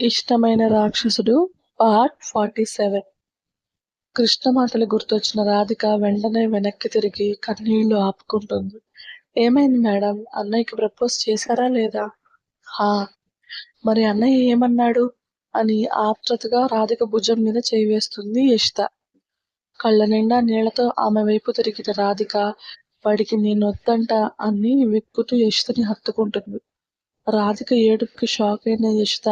ఇష్టమైన రాక్షసుడు part forty seven. కృష్ణమాతలు గుర్తొచ్చిన రాధిక వెంటనే వెనక్కి తిరిగి కన్నీళ్ళు ఆపుకుంటుంది. ఏమైంది మేడం? అన్నయ్యకి ప్రపోజ్ చేశారా లేదా? హా మరి అన్నయ్య ఏమన్నాడు? అని ఆత్రతగా రాధిక భుజం మీద చేయివేస్తుంది ఇష్ట. కళ్ళ నిండా నీళ్ళతో ఆమె వైపు తిరిగిన రాధిక వాడికి నేను వద్దంట అని వెక్కుతూ యషితని హత్తుకుంటుంది. రాధిక ఏడుపుకి షాక్ అయిన యషిత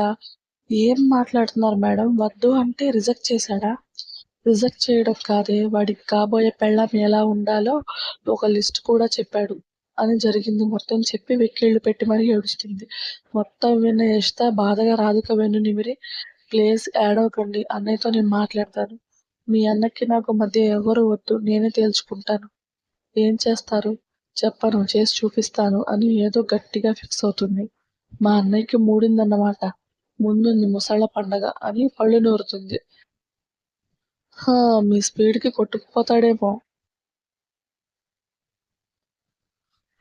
ఏం మాట్లాడుతున్నారు మేడం? వద్దు అంటే రిజెక్ట్ చేశాడా? రిజెక్ట్ చేయడం కాదే. వాడికి కాబోయే పెళ్ళాం ఎలా ఉండాలో ఒక లిస్ట్ కూడా చెప్పాడు. అని జరిగింది మొత్తం. చెప్పి వెక్కిళ్ళు పెట్టి మరీ ఏడుస్తుంది. మొత్తం విన్న యశిత బాధగా రాధిక వెన్ను నిమిరి ప్లీజ్ ఏడవకండి అన్నయ్యతో నేను మాట్లాడతాను. మీ అన్నకి నాకు మధ్య ఎవరు వద్దు. నేనే తేల్చుకుంటాను. ఏం చేస్తారు? చెప్పను. చేసి చూపిస్తాను. అని ఏదో గట్టిగా ఫిక్స్ అవుతుంది. మా అన్నయ్యకి మూడిందన్నమాట. ముందుంది ముసళ్ళ పండగ అని పళ్ళు నూరుతుంది. మీ స్పీడ్కి కొట్టుకుపోతాడేమో.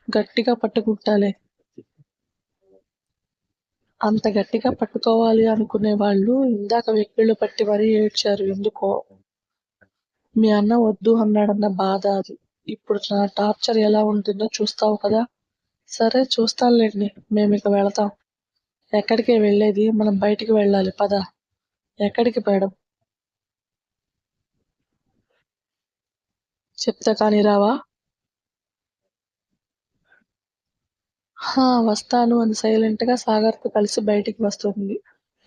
గట్టిగా పట్టుకుంటాలే. అంత గట్టిగా పట్టుకోవాలి అనుకునే వాళ్ళు ఇందాక వెక్కిళ్ళు పట్టి మరీ ఏడ్చారు ఎందుకో. మీ అన్న వద్దు అన్నాడన్న బాధ అది. ఇప్పుడు నా టార్చర్ ఎలా ఉంటుందో చూస్తావు కదా? సరే చూస్తానులేండి. మేము ఇక వెళతాం. ఎక్కడికి వెళ్ళేది? మనం బయటికి వెళ్ళాలి. పద. ఎక్కడికి మేడం? చెప్తా కానీ రావా? హా వస్తాను అని సైలెంట్గా సాగర్తో కలిసి బయటికి వస్తుంది.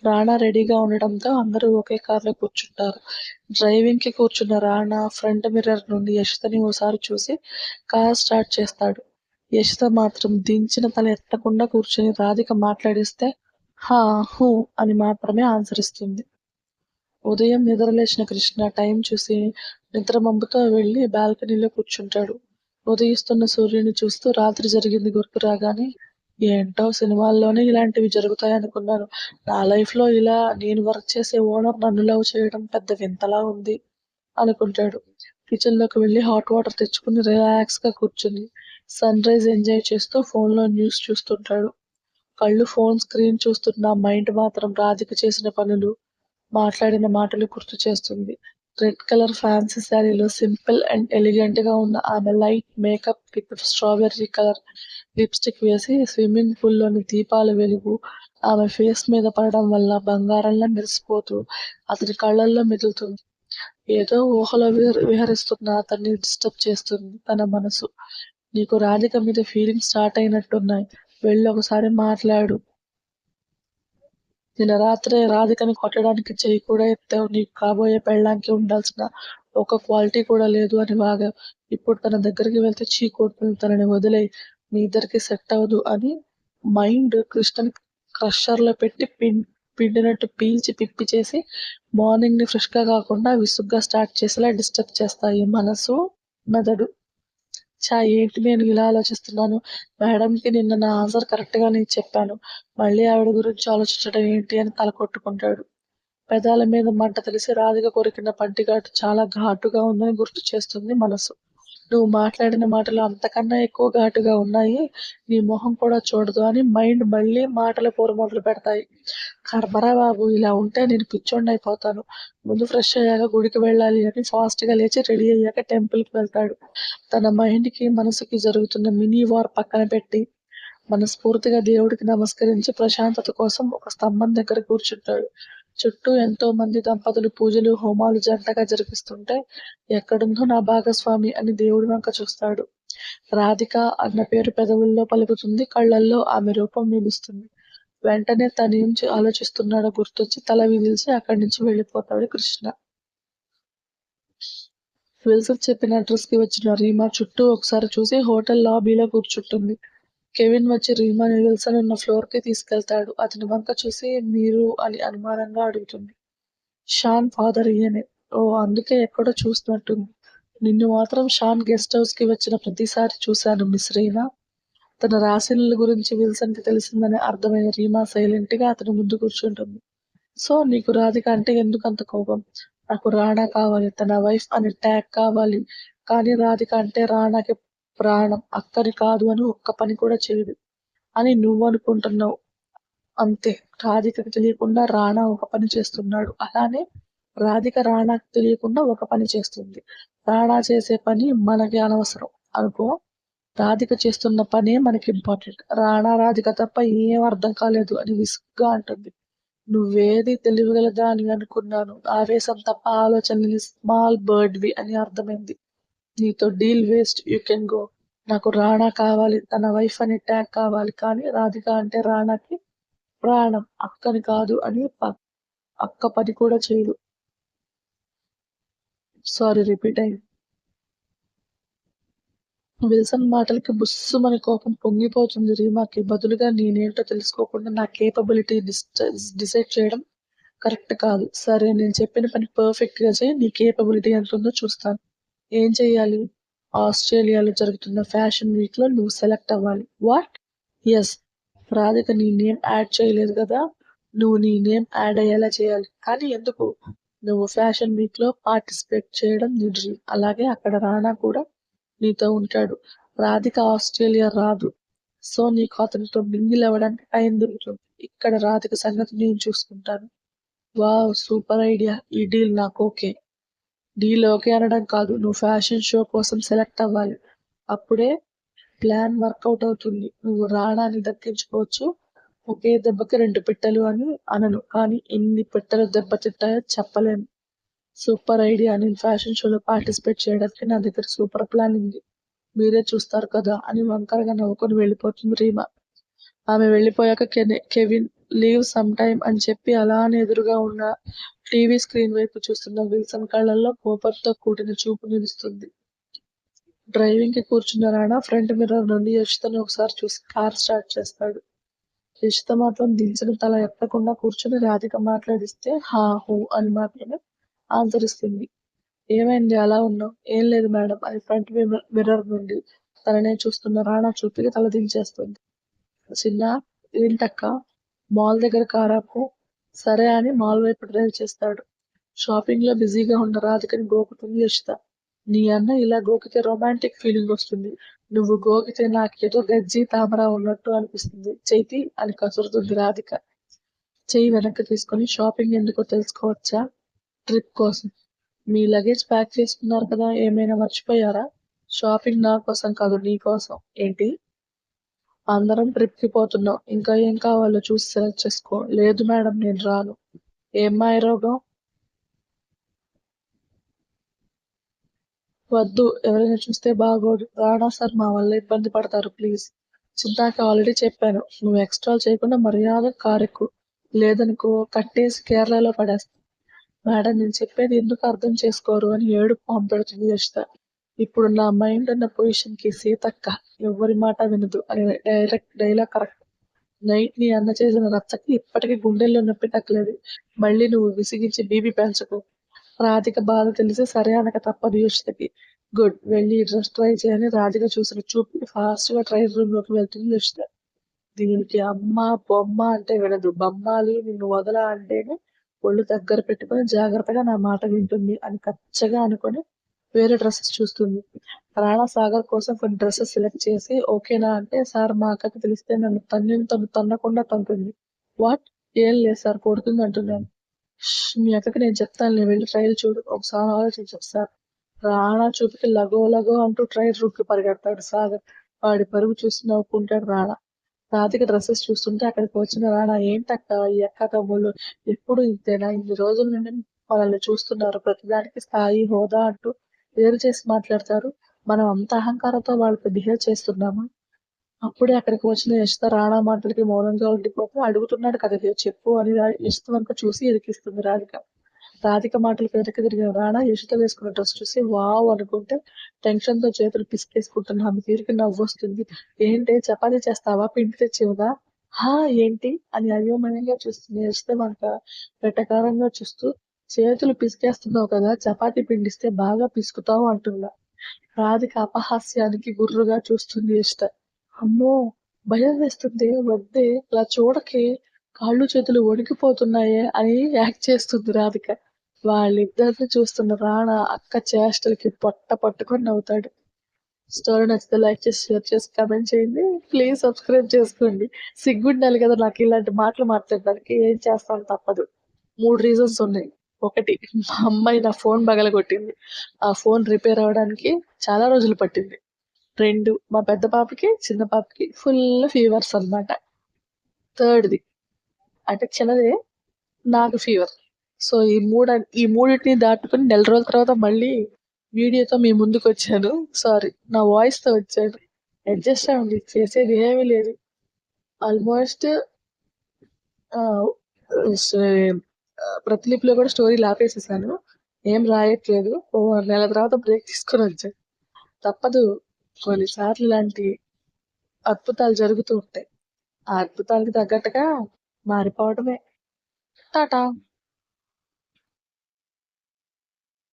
రాణా రెడీగా ఉండడంతో అందరూ ఒకే కార్లో కూర్చుంటారు. డ్రైవింగ్కి కూర్చున్న రాణా ఫ్రంట్ మిర్రర్ నుండి యశితని ఓసారి చూసి కార్ స్టార్ట్ చేస్తాడు. యశిత మాత్రం దించిన తల ఎత్తకుండా కూర్చొని రాధిక మాట్లాడిస్తే హా హూ అని మాత్రమే ఆన్సర్ ఇస్తుంది ఉదయం నిద్రలేచిన కృష్ణ టైం చూసి నిద్రమబ్బుతో వెళ్ళి బాల్కనీలో కూర్చుంటాడు. ఉదయిస్తున్న సూర్యుని చూస్తూ రాత్రి జరిగింది గుర్తు రాగానే ఏంటో సినిమాల్లోనే ఇలాంటివి జరుగుతాయనుకున్నాను. నా లైఫ్లో ఇలా నేను వర్క్ చేసే ఓనర్ నన్ను లవ్ చేయడం పెద్ద వింతలా ఉంది అనుకుంటాడు. కిచెన్లోకి వెళ్ళి హాట్ వాటర్ తెచ్చుకుని రిలాక్స్గా కూర్చుని సన్ రైజ్ ఎంజాయ్ చేస్తూ ఫోన్లో న్యూస్ చూస్తుంటాడు. కళ్ళు ఫోన్ స్క్రీన్ చూస్తున్న మైండ్ మాత్రం రాధిక చేసిన పనులు మాట్లాడిన మాటలు గుర్తు చేస్తుంది. రెడ్ కలర్ ఫ్యాన్సీ శారీలో సింపుల్ అండ్ ఎలిగెంట్గా ఉన్న ఆమె light makeup with strawberry colour lipstick వేసి స్విమ్మింగ్ పూల్లోని దీపాల వెలుగు ఆమె ఫేస్ మీద పడడం వల్ల బంగారంలా మెరిసిపోతూ అతని కళ్ళల్లో మెదులుతుంది ఏదో ఊహలో విహరిస్తున్న అతన్ని డిస్టర్బ్ చేస్తుంది తన మనసు. నీకు రాధిక మీద ఫీలింగ్ స్టార్ట్ అయినట్టున్నాయి. వెళ్ళి ఒకసారి మాట్లాడు. నిన్న రాత్రే రాధికని కొట్టడానికి చెయ్యి కూడా ఎత్తావు. నీకు కాబోయే పెళ్ళడానికి ఉండాల్సిన ఒక క్వాలిటీ కూడా లేదు అని బాగా ఇప్పుడు తన దగ్గరికి వెళ్తే చీ కొడుతుంది తనని వదిలేయి. మీ ఇద్దరికి సెట్ అవ్వదు అని మైండ్ కృష్ణని క్రషర్లో పెట్టి పిం పిండినట్టు పీల్చి పిప్పి చేసి మార్నింగ్ని ఫ్రెష్గా కాకుండా విసుగ్గా స్టార్ట్ చేసేలా డిస్టర్బ్ చేస్తాయి. మనసు మెదడు. చా ఏంటి నేను ఇలా ఆలోచిస్తున్నాను? మేడంకి నిన్న నా ఆన్సర్ కరెక్ట్గా నేను చెప్పాను. మళ్ళీ ఆవిడ గురించి ఆలోచించడం ఏంటి అని తల కొట్టుకుంటాడు. పెదాల మీద మంట తెలిసి రాధిక కొరికిన పంటిఘాటు చాలా ఘాటుగా ఉందని గుర్తు చేస్తుంది మనసు. నువ్వు మాట్లాడిన మాటలు అంతకన్నా ఎక్కువ ఘాటుగా ఉన్నాయి. నీ మొహం కూడా చూడదు అని మైండ్ మళ్ళీ మాటల పోరు మొదలు పెడతాయి. కర్మరా బాబు ఇలా ఉంటే నేను పిచ్చోండి అయిపోతాను. ముందు ఫ్రెష్ అయ్యాక గుడికి వెళ్ళాలి అని ఫాస్ట్గా లేచి రెడీ అయ్యాక టెంపుల్కి వెళ్తాడు. తన మైండ్కి మనసుకి జరుగుతున్న మినీ వార్ పక్కన పెట్టి మనస్ఫూర్తిగా దేవుడికి నమస్కరించి ప్రశాంతత కోసం ఒక స్తంభం దగ్గర కూర్చుంటాడు. చుట్టూ ఎంతో మంది దంపతులు పూజలు హోమాలు జంటగా జరిపిస్తుంటే ఎక్కడుందో నా భాగస్వామి అని దేవుడి వంక చూస్తాడు. రాధిక అన్న పేరు పెదవుల్లో పలుకుతుంది కళ్ళల్లో ఆమె రూపం నిలుస్తుంది. వెంటనే తను నుంచి ఆలోచిస్తున్నాడో గుర్తొచ్చి తల విదిల్చి అక్కడి నుంచి వెళ్ళిపోతాడు కృష్ణ. విల్సన్ చెప్పిన అడ్రస్కి వచ్చిన రీమా చుట్టూ ఒకసారి చూసి హోటల్ లాబీలో కూర్చుంటుంది. కెవిన్ వచ్చి రీమాని విల్సన్ ఉన్న ఫ్లోర్కి తీసుకెళ్తాడు. అతని వంక చూసి మీరు అని అనుమానంగా అడుగుతుంది. షాన్ ఫాదర్ ఈయనే. ఓ అందుకే ఎక్కడో చూసినట్టుంది నిన్ను మాత్రం షాన్ గెస్ట్ హౌస్కి వచ్చిన ప్రతిసారి చూశాను మిస్ రీనా. తన రాశిల గురించి విల్సన్కి తెలిసిందని అర్థమైన రీమా సైలెంట్గా అతని ముందు కూర్చుంటుంది. సో నీకు రాధిక అంటే ఎందుకు అంత కోపం? నాకు రాణా కావాలి తన వైఫ్ అని ట్యాగ్ కావాలి. కానీ రాధిక అంటే రాణాకి ప్రాణం అక్కని కాదు అని ఒక్క పని కూడా చేయదు. అని నువ్వు అనుకుంటున్నావు. అంతే. రాధికకి తెలియకుండా రాణా ఒక పని చేస్తున్నాడు. అలానే రాధిక రాణాకు తెలియకుండా ఒక పని చేస్తుంది. రాణా చేసే పని మనకి అనవసరం. అనుకో. రాధిక చేస్తున్న పనే మనకి ఇంపార్టెంట్ రాణా రాధిక తప్ప ఏం అర్థం కాలేదు అని విసుగ్గా అంటుంది. నువ్వేది తెలియగలదా అని అనుకున్నాను. ఆవేశం తప్ప ఆలోచనని స్మాల్ బర్డ్వి అని అర్థమైంది. నీతో deal waste you can go. నాకు రాణా కావాలి తన వైఫ్ అని ట్యాగ్ కావాలి కానీ రాధిక అంటే రాణాకి ప్రాణం అక్కని కాదు అని అక్క పని కూడా చేయదు. సారీ రిపీట్ అయింది. విల్సన్ మాటలకి బుస్సుమని కోపం పొంగిపోతుంది. రీమాకి బదులుగా నేనేంటో తెలుసుకోకుండా నా కేపబిలిటీ డిసైడ్ చేయడం కరెక్ట్ కాదు. సరే నేను చెప్పిన పని పర్ఫెక్ట్గా చేయి నీ కేపబిలిటీ ఎంత ఉందో చూస్తాను. ఏం చేయాలి ఆస్ట్రేలియాలో జరుగుతున్న ఫ్యాషన్ వీక్లో నువ్వు సెలెక్ట్ అవ్వాలి. వాట్? ఎస్. రాధిక నీ నేమ్ యాడ్ చేయలేదు కదా? నువ్వు నీ నేమ్ యాడ్ అయ్యేలా చేయాలి. కానీ ఎందుకు? నువ్వు ఫ్యాషన్ వీక్లో పార్టిసిపేట్ చేయడం నీ డ్రీమ్. అలాగే అక్కడ రానా కూడా నీతో ఉంటాడు. రాధిక ఆస్ట్రేలియా రాదు. సో నీకు అతనితో మింగిల్ అవ్వడానికి టైం దొరుకుతుంది. ఇక్కడ రాధిక సంగతి నేను చూసుకుంటాను. Wow super idea. ఈ డీల్ నాకు ఓకే. డీల్ అనడం కాదు. నువ్వు ఫ్యాషన్ షో కోసం సెలెక్ట్ అవ్వాలి. అప్పుడే ప్లాన్ వర్కౌట్ అవుతుంది. నువ్వు రాణాన్ని దక్కించుకోవచ్చు. ఒకే దెబ్బకి రెండు పిట్టలు అని అనను. కానీ ఎన్ని పిట్టలు దెబ్బతింటాయో చెప్పలేను. Super idea. నేను ఫ్యాషన్ షోలో పార్టిసిపేట్ చేయడానికి నా దగ్గర సూపర్ ప్లాన్ ఉంది. మీరే చూస్తారు కదా అని వంకరగా నవ్వుకొని వెళ్ళిపోతుంది రీమా. ఆమె వెళ్ళిపోయాక కెవిన్ లీవ్ సమ్ టైమ్ అని చెప్పి అలానే ఎదురుగా ఉన్న టీవీ స్క్రీన్ వైపు చూస్తున్న విల్సన్ కళ్ళల్లో కోపంతో కూడిన చూపు నిలుస్తుంది. డ్రైవింగ్కి కూర్చున్న రాణా ఫ్రంట్ మిర్రర్ నుండి యశితను ఒకసారి చూసి కార్ స్టార్ట్ చేస్తాడు. యశిత మాత్రం దించిన తల ఎత్తకుండా కూర్చుని రాధిక మాట్లాడిస్తే హా హూ అని మాత్రమే ఆన్సర్ ఇస్తుంది ఏమైంది? అలా ఉన్నావు? ఏం లేదు మేడం. అది ఫ్రంట్ మిర్రర్ నుండి తననే చూస్తున్న రాణా చూపికి తల దించేస్తుంది. చిన్న ఏంటక్క? మాల్ దగ్గర కారాపు సరే అని మాల్ వైపు డ్రైవ్ చేస్తాడు. షాపింగ్లో బిజీగా ఉన్న రాధికని గోకుతుంది యశిత నీ అన్న ఇలా గోకితే రొమాంటిక్ ఫీలింగ్ వస్తుంది. నువ్వు గోకితే నాకేదో గజ్జి తామర ఉన్నట్టు అనిపిస్తుంది. చైతి అని కసురుతుంది రాధిక. చెయ్యి వెనక్కి తీసుకొని షాపింగ్ ఎందుకో తెలుసుకోవచ్చా? ట్రిప్ కోసం. మీ లగేజ్ ప్యాక్ చేసుకున్నారు కదా ఏమైనా మర్చిపోయారా? షాపింగ్ నా కోసం కాదు నీ కోసం. ఏంటి? అందరం ట్రిప్కి పోతున్నాం ఇంకా ఏం కావాలో చూసి సెలెక్ట్ చేసుకో. లేదు మేడం నేను రాను. ఏం రోగం? వద్దు ఎవరైనా చూస్తే బాగోదు. రానా సార్ మా వల్ల ఇబ్బంది పడతారు ప్లీజ్. చింతాకి ఆల్రెడీ చెప్పాను నువ్వు ఎక్స్ట్రా చేయకుండా మర్యాద కారెక్కు. లేదనుకో కట్టేసి కేరళలో పడేస్తా. మేడం నేను చెప్పేది ఎందుకు అర్థం చేసుకోరు అని ఏడుపు పంపెడుతుంది యశిత ఇప్పుడు నా మైండ్ ఉన్న పొజిషన్కి సీతక్క ఎవరి మాట వినదు అని డైరెక్ట్ డైలాగ్ కరెక్ట్ నైట్ నీ అన్న చేసిన రచ్చకి ఇప్పటికీ గుండెల్లో నొప్పి తగ్గలేదు. మళ్ళీ నువ్వు విసిగించి బీబీ పెంచకు. రాధిక బాధ తెలిసి సరే అనక తప్పదు యోషితకి. గుడ్ వెళ్ళి డ్రెస్ ట్రై చేయని రాధిక చూసిన చూపి ఫాస్ట్గా ట్రైన్ రూమ్లోకి వెళ్తుంది యోషిత. దీనికి అమ్మ బొమ్మ అంటే వినదు. బొమ్మాలి నిన్ను వదల అంటేనే ఒళ్ళు దగ్గర పెట్టుకొని జాగ్రత్తగా నా మాట వింటుంది అని కచ్చగా అనుకొని వేరే డ్రెస్సెస్ చూస్తుంది. రాణా సాగర్ కోసం కొన్ని డ్రెస్సెస్ సెలెక్ట్ చేసి ఓకేనా అంటే సార్ మా అక్కకి తెలిస్తే నన్ను తన్నిని తను తన్నకుండా తంతుంది వాట్? ఏం లేదు సార్ కొడుతుంది అంటున్నాను. మీ అక్కకి నేను చెప్తాను నేను వెళ్ళి ట్రైల్ చూడు ఒకసారి ఆలోచించారు సార్. రాణా చూపుకి లగో లగో అంటూ ట్రైల్ రూట్కి పరిగెడతాడు సాగర్. వాడి పరుగు చూసి నవ్వుకుంటాడు రాణా. రాధిక డ్రెస్సెస్ చూస్తుంటే అక్కడికి వచ్చిన రాణా ఏంటక్క ఈ అక్క తమ్ముళ్ళు ఎప్పుడు ఇంతేనా? ఇన్ని రోజుల నుండి మనల్ని చూస్తున్నారు. ప్రతిదానికి స్థాయి హోదా అంటూ వేరు చేసి మాట్లాడతారు. మనం అంత అహంకారంతో వాళ్ళకి బిహేవ్ చేస్తున్నామా? అప్పుడే అక్కడికి వచ్చిన యశిత రాణా మాటలకి మౌనంగా ఉండిపోతే అడుగుతున్నాడు కదా చెప్పు అని రా- వంక చూసి ఇరికిస్తుంది రాధిక. రాధిక మాటలకు వెనక్కి తిరిగిన రాణా యశిత వేసుకున్న డ్రెస్ చూసి వావ్ అనుకుంటే టెన్షన్తో చేతులు పిసికేసుకుంటున్నా. ఆమె తీరికి నవ్వు వస్తుంది. ఏంటి చపాతీ చేస్తావా? పిండి తెచ్చేవుదా హా ఏంటి? అని అయోమయంగా చూస్తుంది యశిత వంక వెటకారంగా చూస్తూ చేతులు పిసికేస్తున్నావు కదా చపాతి పిండిస్తే బాగా పిసుకుతావు అంటున్నా. రాధిక అపహాస్యానికి గుర్రుగా చూస్తుంది ఇష్ట. అమ్మో భయం వేస్తుంది వద్దే అలా చూడకే కాళ్ళు చేతులు వణికిపోతున్నాయే అని యాక్ట్ చేస్తుంది రాధిక. వాళ్ళిద్దరిని చూస్తున్న రాణా అక్క చేష్టలకి పొట్ట పట్టుకొని నవ్వుతాడు. స్టోరీ నచ్చితే లైక్ చేసి షేర్ చేసి కమెంట్ చేయండి. ప్లీజ్ సబ్స్క్రైబ్ చేసుకోండి. సిగ్గుండాలి కదా నాకు ఇలాంటి మాటలు మాట్లాడడానికి. ఏం చేస్తాను తప్పదు. మూడు రీజన్స్ ఉన్నాయి. ఒకటి. మా అమ్మాయి నా ఫోన్ పగలగొట్టింది. ఆ ఫోన్ రిపేర్ అవ్వడానికి చాలా రోజులు పట్టింది. రెండు మా పెద్ద పాపకి చిన్న పాపకి ఫుల్ ఫీవర్స్ అన్నమాట. థర్డ్ది అంటే చిన్నదే నాకు ఫీవర్. సో ఈ మూడు ఈ మూడింటిని దాటుకుని నెల రోజుల తర్వాత మళ్ళీ వీడియోతో మీ ముందుకు వచ్చాను సారీ నా వాయిస్తో వచ్చాను. అడ్జస్ట్ అవ్వండి చేసేది ఏమీ లేదు. ఆల్మోస్ట్ ప్రతిలిపిలో కూడా స్టోరీ ఆపేసేసాను ఏం రాయట్లేదు. ఓ నెల తర్వాత బ్రేక్ తీసుకొని వచ్చాను తప్పదు. కొన్నిసార్లు ఇలాంటి అద్భుతాలు జరుగుతూ ఉంటాయి. ఆ అద్భుతాలకి తగ్గట్టుగా మారిపోవడమే. టాటా!